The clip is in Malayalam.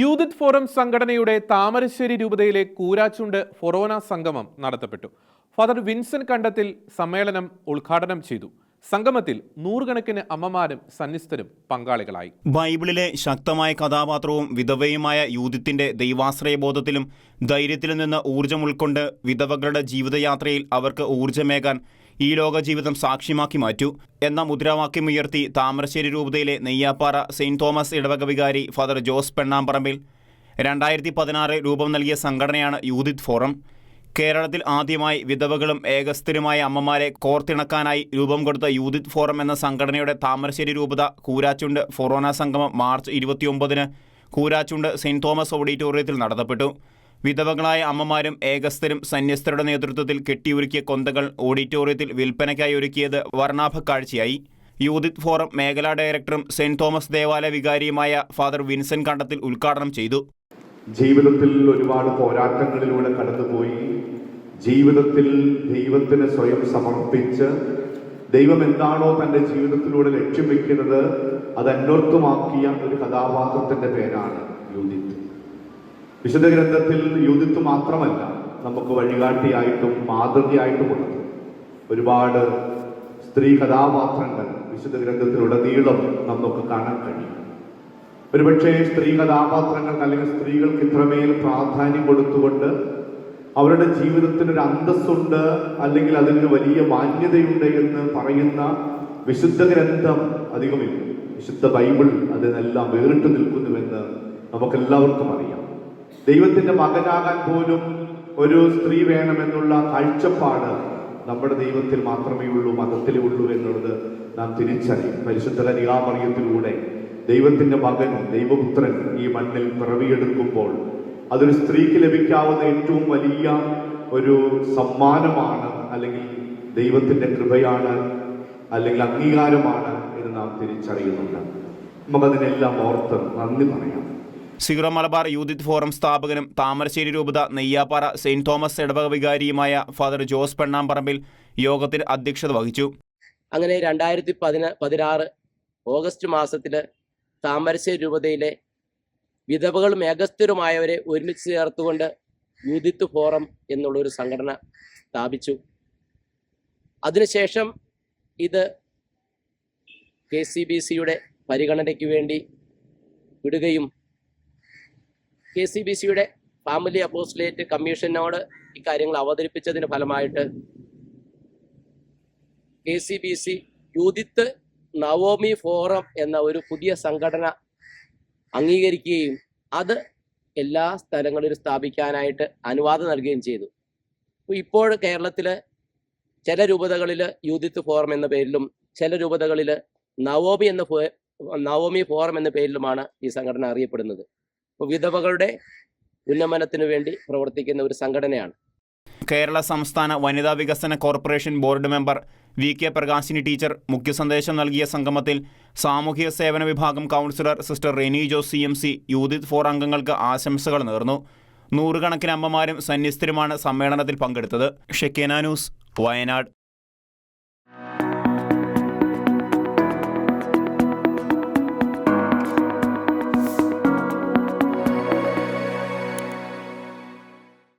യൂതിത് ഫോറം സംഘടനയുടെ താമരശ്ശേരി രൂപതയിലെ കൂരാച്ചുണ്ട് ഫൊറോന സംഗമം നടത്തപ്പെട്ടു. ഫാദർ വിൻസെന്റ് കണ്ടത്തിൽ സമ്മേളനം ഉദ്ഘാടനം ചെയ്തു. സംഗമത്തിൽ നൂറുകണക്കിന് അമ്മമാരും സന്നിസ്ഥരും പങ്കാളികളായി. ബൈബിളിലെ ശക്തമായ കഥാപാത്രവും വിധവയുമായ യൂതിത്തിന്റെ ദൈവാശ്രയബോധത്തിലും ധൈര്യത്തിലും നിന്ന് ഊർജം ഉൾക്കൊണ്ട് വിധവകളുടെ ജീവിതയാത്രയിൽ അവർക്ക് ഊർജമേകാൻ ഈ ലോക ജീവിതം സാക്ഷ്യമാക്കി മാറ്റൂ. എന്ന മുദ്രാവാക്യം ഉയർത്തി താമരശ്ശേരി രൂപതയിലെ നെയ്യാപ്പാറ സെയിന്റ് തോമസ് ഇടവക വികാരി ഫാദർ ജോസ് പെണ്ണാമ്പറമ്പിൽ രണ്ടായിരത്തി പതിനാറ് രൂപം നൽകിയ സംഘടനയാണ് യൂതിത് ഫോറം. കേരളത്തിൽ ആദ്യമായി വിധവകളും ഏകസ്ഥരുമായ അമ്മമാരെ കോർത്തിണക്കാനായി രൂപം കൊടുത്ത യൂതിത് ഫോറം എന്ന സംഘടനയുടെ താമരശ്ശേരി രൂപത കൂരാച്ചുണ്ട് ഫൊറോന സംഗമം മാർച്ച് ഇരുപത്തിയൊമ്പതിന് കൂരാച്ചുണ്ട് സെയിന്റ് തോമസ് ഓഡിറ്റോറിയത്തിൽ നടത്തപ്പെട്ടു. വിധവകളായ അമ്മമാരും ഏകസ്ഥരും സന്യസ്തരുടെ നേതൃത്വത്തിൽ കെട്ടിയൊരുക്കിയ കൊന്തകൾ ഓഡിറ്റോറിയത്തിൽ വിൽപ്പനയ്ക്കായി ഒരുക്കിയത് വർണാഭ കാഴ്ചയായി. യൂതിത് ഫോറം മേഖലാ ഡയറക്ടറും സെന്റ് തോമസ് ദേവാലയ വികാരിയുമായ ഫാദർ വിൻസെന്റ് കണ്ടത്തിൽ ഉദ്ഘാടനം ചെയ്തു. ജീവിതത്തിൽ ഒരുപാട് പോരാട്ടങ്ങളിലൂടെ കടന്നുപോയി. ജീവിതത്തിൽ ദൈവത്തിന് സ്വയം സമർപ്പിച്ച് ദൈവം എന്താണോ തന്റെ ജീവിതത്തിലൂടെ ലക്ഷ്യം വെക്കുന്നത് അത് അന്വർത്ഥമാക്കിയ ഒരു കഥാപാത്രത്തിന്റെ പേരാണ് യൂതിത്ത്. വിശുദ്ധ ഗ്രന്ഥത്തിൽ യൂതിത്ത് മാത്രമല്ല നമുക്ക് വഴികാട്ടിയായിട്ടും മാതൃകയായിട്ടും കൊടുത്തു ഒരുപാട് സ്ത്രീ കഥാപാത്രങ്ങൾ വിശുദ്ധ ഗ്രന്ഥത്തിലുടനീളം നമുക്ക് കാണാൻ കഴിയും. ഒരുപക്ഷെ സ്ത്രീ കഥാപാത്രങ്ങൾക്ക് അല്ലെങ്കിൽ സ്ത്രീകൾക്ക് ഇത്രമേൽ പ്രാധാന്യം കൊടുത്തുകൊണ്ട് അവരുടെ ജീവിതത്തിന് ഒരു അന്തസ്സുണ്ട് അല്ലെങ്കിൽ അതിന് വലിയ മാന്യതയുണ്ട് എന്ന് പറയുന്ന വിശുദ്ധ ഗ്രന്ഥം അധികമില്ല. വിശുദ്ധ ബൈബിൾ അതിനെല്ലാം വേറിട്ട് നിൽക്കുന്നുവെന്ന് നമുക്കെല്ലാവർക്കും അറിയാം. ദൈവത്തിന്റെ മകനാകാൻ പോലും ഒരു സ്ത്രീ വേണമെന്നുള്ള കാഴ്ചപ്പാട് നമ്മുടെ ദൈവത്തിൽ മാത്രമേ ഉള്ളൂ മതത്തിലേ ഉള്ളൂ എന്നുള്ളത് നാം തിരിച്ചറിയും. പരിശുദ്ധ കനികാമറിയത്തിലൂടെ ദൈവത്തിന്റെ മകൻ ദൈവപുത്രൻ ഈ മണ്ണിൽ പിറവിയെടുക്കുമ്പോൾ അതൊരു സ്ത്രീക്ക് ലഭിക്കാവുന്ന ഏറ്റവും വലിയ ഒരു സമ്മാനമാണ് അല്ലെങ്കിൽ ദൈവത്തിന്റെ കൃപയാണ് അല്ലെങ്കിൽ അംഗീകാരമാണ് എന്ന് നാം തിരിച്ചറിയുന്നുണ്ട്. നമുക്കതിനെല്ലാം ഓർത്ത് നന്ദി പറയാം. സിറോ മലബാർ യൂതിത് ഫോറം സ്ഥാപകനും താമരശ്ശേരി രൂപത നെയ്യാപ്പാറ സെയിന്റ് തോമസ് ഇടവക വികാരിയുമായ ഫാദർ ജോസ് പെണ്ണാമ്പറമ്പിൽ യോഗത്തിൽ അധ്യക്ഷത വഹിച്ചു. അങ്ങനെ രണ്ടായിരത്തി പതിന പതിനാറ് ഓഗസ്റ്റ് മാസത്തിൽ താമരശ്ശേരി രൂപതയിലെ വിധവകളും ഏകസ്ഥരുമായവരെ ഒരുമിച്ച് ചേർത്തുകൊണ്ട് യൂതിത്ത് ഫോറം എന്നുള്ളൊരു സംഘടന സ്ഥാപിച്ചു. അതിനുശേഷം ഇത് കെ സി ബി സിയുടെ പരിഗണനയ്ക്ക് വേണ്ടി വിടുകയും കെ സി ബി സിയുടെ ഫാമിലി അപ്പോസ്ലേറ്റ് കമ്മീഷനോട് ഇക്കാര്യങ്ങൾ അവതരിപ്പിച്ചതിന് ഫലമായിട്ട് കെ സി ബി സി യൂതിത്ത് നവോമി ഫോറം എന്ന ഒരു പുതിയ സംഘടന അംഗീകരിക്കുകയും അത് എല്ലാ സ്ഥലങ്ങളിലും സ്ഥാപിക്കാനായിട്ട് അനുവാദം നൽകുകയും ചെയ്തു. ഇപ്പോൾ കേരളത്തിൽ ചില രൂപതകളിൽ യൂതിത്ത് ഫോറം എന്ന പേരിലും ചില രൂപതകളിൽ നവോമി എന്ന നവോമി ഫോറം എന്ന പേരിലുമാണ് ഈ സംഘടന അറിയപ്പെടുന്നത്. വിധവകളുടെ ഉന്നമനത്തിനു വേണ്ടി പ്രവർത്തിക്കുന്ന ഒരു സംഘടനയാണ്. കേരള സംസ്ഥാന വനിതാ വികസന corporation board member V K Prakashini teacher മുഖ്യസന്ദേശം നൽകിയ സംഗമത്തിൽ സാമൂഹിക സേവന വിഭാഗം councillor sister Reni Jose C M C Judith forum അംഗങ്ങൾക്ക് ആശംസകൾ നേർന്നു. നൂറുകണക്കിന് അമ്മമാരും സന്യസ്തരുമാണ് സമ്മേളനത്തിൽ പങ്കെടുത്തത്. Shekinah news Wayanad.